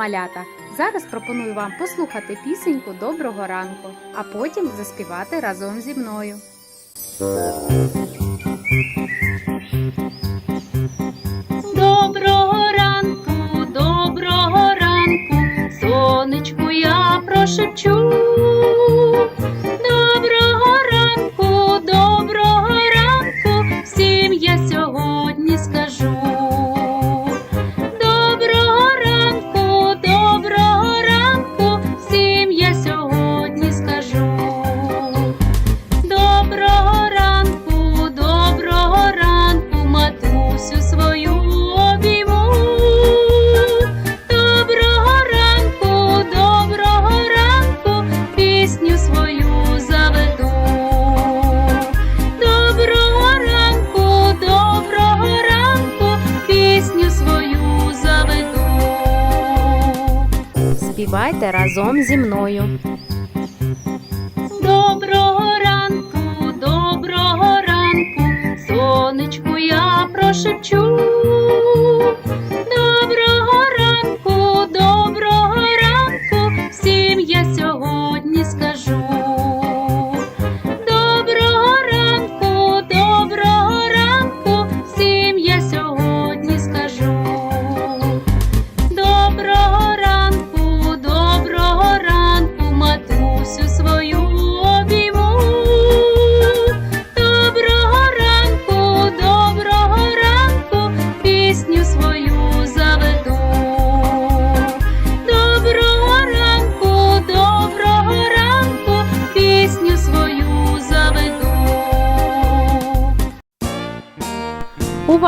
малята! Зараз пропоную вам послухати пісеньку Доброго ранку, а потім заспівати разом зі мною. Співайте разом зі мною. Доброго ранку, доброго ранку, сонечку я прошепчу.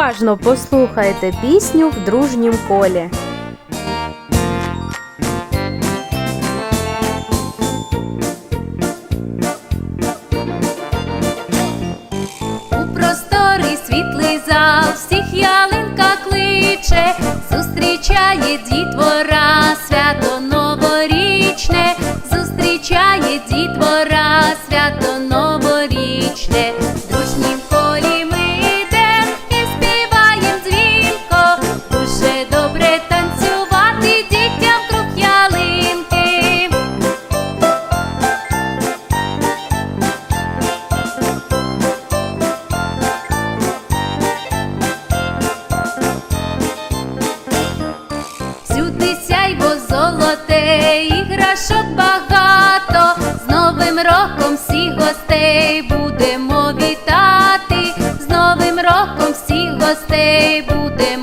Уважно послухайте пісню в дружнім колі. У просторий світлий зал всіх ялинка кличе, зустрічає дітвора золоте, іграшок багато, з Новим роком всіх гостей будемо вітати, з Новим роком всіх гостей будемо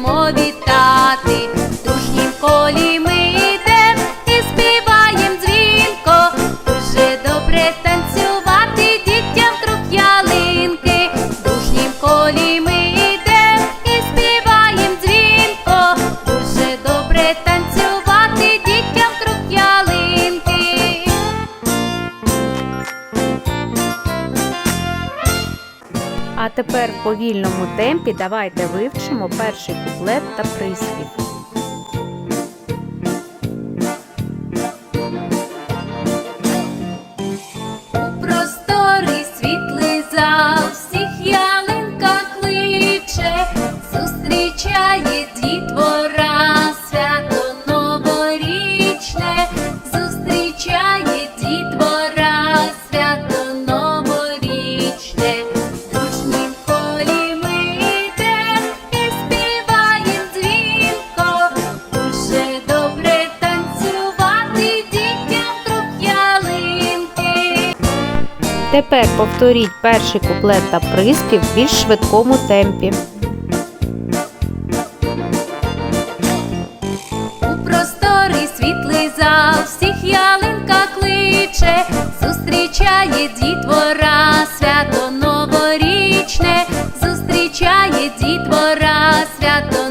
А тепер в повільному темпі давайте вивчимо перший куплет та приспів. У просторий світлий зал всіх ялинка кличе, зустрічає дітвора Тепер повторіть перший куплет та приспів в більш швидкому темпі. У просторий світлий зал всіх ялинка кличе, зустрічає дітвора свято новорічне, зустрічає дітвора свято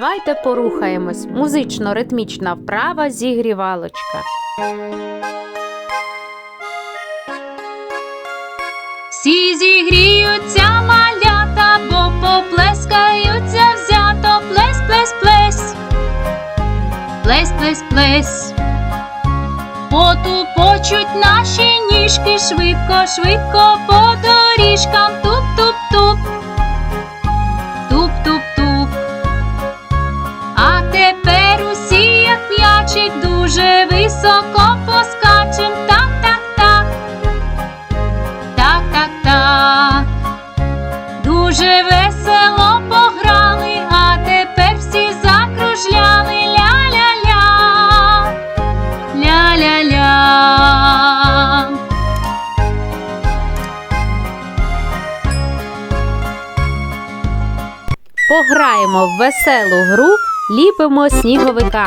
Давайте порухаємось. Музично-ритмічна вправа зігрівалочка. Всі зігріються малята, бо поплескаються взято, плесь, плесь, плесь. Плесь, плесь, плесь. Потупочуть наші ніжки швидко, швидко по доріжкам. Туп-туп-туп. М'ячик, дуже високо поскачем. Так, так, так. Так, так, так. Дуже весело пограли, а тепер всі закружляли. Ля-ля-ля. Ля-ля-ля. Пограємо в веселу гру, ліпимо сніговика.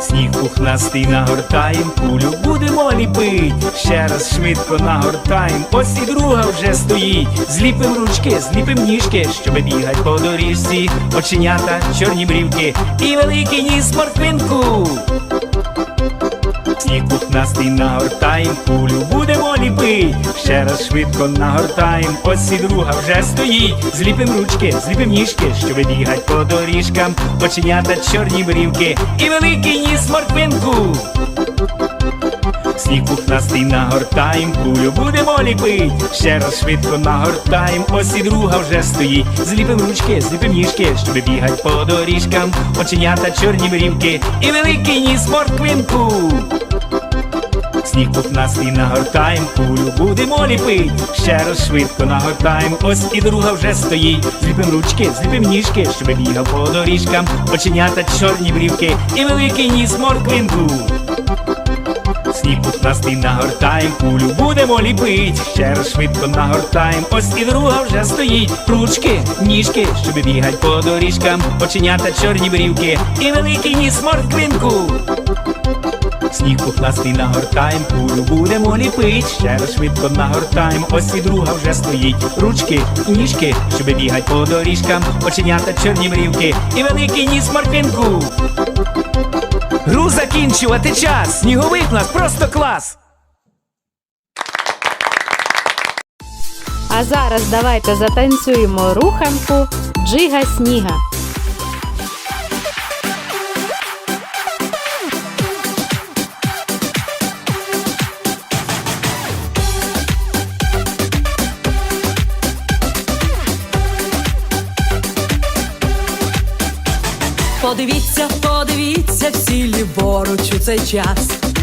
Сніг пухнастий нагортаєм, кулю будемо ліпить. Ще раз швидко нагортаєм, ось і друга вже стоїть. Зліпим ручки, зліпим ніжки, щоб бігать по доріжці. Оченята, чорні брівки і великий ніс морквинку. Сніг пухнастий нагортаєм, кулю будемо ліпить. Ще раз швидко нагортаєм, ось і друга вже стоїть. Зліпим ручки, зліпим ніжки, щоб бігать по доріжкам. Оченята, чорні брівки і великий ніс морквинку. Сніг пухнастий нагортаєм, кулю будемо ліпить. Ще раз швидко нагортаєм, ось і друга вже стоїть. Зліпим ручки, зліпим ніжки, щоб бігать по доріжкам. Оченята, чорні брівки і великий ніс морквинку. Сніг пухнастий нагортаєм, кулю будемо ліпить. Ще раз швидко нагортаєм, ось і друга вже стоїть. Зліпим ручки, зліпим ніжки, щоб бігав по доріжкам. Оченята, чорні брівки і великий ніс морквинку. Сніг пухнастий нагортаєм, кулю будемо ліпить. Ще раз швидко нагортаєм, ось і друга вже стоїть. Ручки, ніжки, щоб бігать по доріжкам. Оченята, чорні брівки і великий ніс морквинку. Сніг пухнастий нагортаєм, кулю будемо ліпить. Ще раз швидко нагортаєм, ось і друга вже стоїть. Ручки, ніжки, щоб бігать по доріжкам. Оченята, чорні брівки і великий ніс морквинку. Гру закінчувати час. Сніговик нас просто клас. А зараз давайте затанцюємо руханку Джига сніга. Подивіться, подивіться, всі ліворуч у цей час.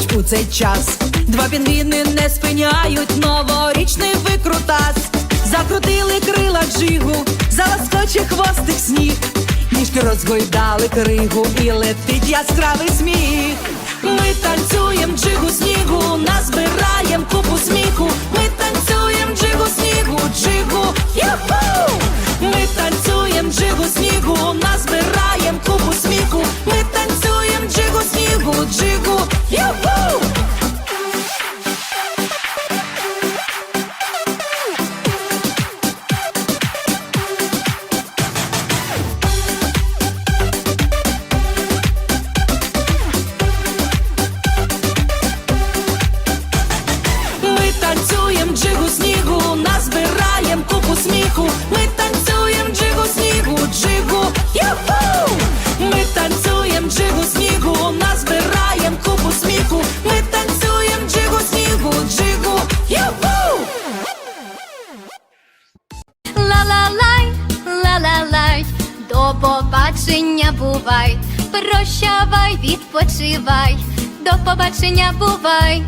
Праворуч у цей час. Два пінгвіни не спиняють новорічний викрутас. Закрутили крила джигу, заласкоче хвостик сніг. Ніжки розгойдали кригу і летить яскравий сміх. Ми танцюєм джигу снігу, назбираєм купу сміху. Ми бувай, прощавай, відпочивай, до побачення, бувай.